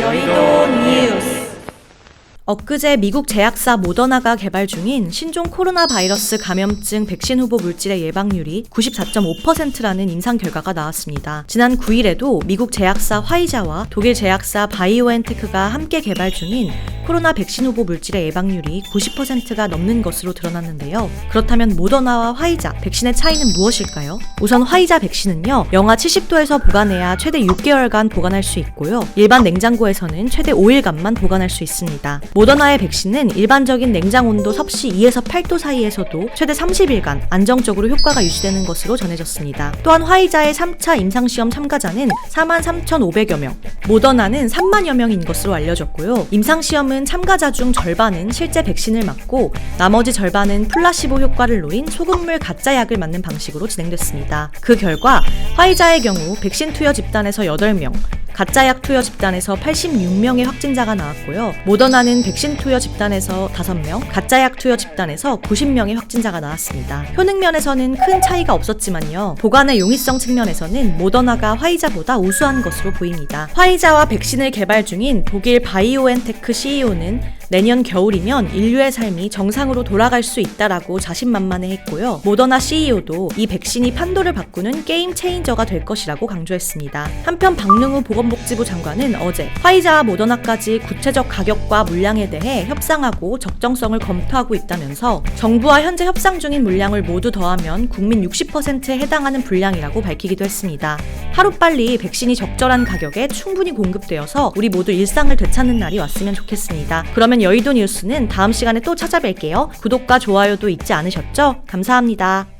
よりど 엊그제 미국 제약사 모더나가 개발 중인 신종 코로나 바이러스 감염증 백신 후보 물질의 예방률이 94.5%라는 임상 결과가 나왔습니다. 지난 9일에도 미국 제약사 화이자와 독일 제약사 바이오엔테크가 함께 개발 중인 코로나 백신 후보 물질의 예방률이 90%가 넘는 것으로 드러났는데요. 그렇다면 모더나와 화이자 백신의 차이는 무엇일까요? 우선 화이자 백신은요, 영하 70도에서 보관해야 최대 6개월간 보관할 수 있고요. 일반 냉장고에서는 최대 5일간만 보관할 수 있습니다. 모더나의 백신은 일반적인 냉장 온도 섭씨 2에서 8도 사이에서도 최대 30일간 안정적으로 효과가 유지되는 것으로 전해졌습니다. 또한 화이자의 3차 임상시험 참가자는 4만 3,500여 명, 모더나는 3만여 명인 것으로 알려졌고요. 임상시험은 참가자 중 절반은 실제 백신을 맞고 나머지 절반은 플라시보 효과를 노린 소금물 가짜 약을 맞는 방식으로 진행됐습니다. 그 결과 화이자의 경우 백신 투여 집단에서 8명, 가짜약 투여 집단에서 86명의 확진자가 나왔고요. 모더나는 백신 투여 집단에서 5명, 가짜약 투여 집단에서 90명의 확진자가 나왔습니다. 효능 면에서는 큰 차이가 없었지만요. 보관의 용이성 측면에서는 모더나가 화이자보다 우수한 것으로 보입니다. 화이자와 백신을 개발 중인 독일 바이오엔테크 CEO는 내년 겨울이면 인류의 삶이 정상으로 돌아갈 수 있다라고 자신만만해 했고요. 모더나 CEO도 이 백신이 판도를 바꾸는 게임 체인저가 될 것이라고 강조했습니다. 한편 박능우 보건복지부 장관은 어제 화이자와 모더나까지 구체적 가격과 물량에 대해 협상하고 적정성을 검토하고 있다면서 정부와 현재 협상 중인 물량을 모두 더하면 국민 60%에 해당하는 분량이라고 밝히기도 했습니다. 하루빨리 백신이 적절한 가격에 충분히 공급되어서 우리 모두 일상을 되찾는 날이 왔으면 좋겠습니다. 그러면 여의도 뉴스는 다음 시간에 또 찾아뵐게요. 구독과 좋아요도 잊지 않으셨죠? 감사합니다.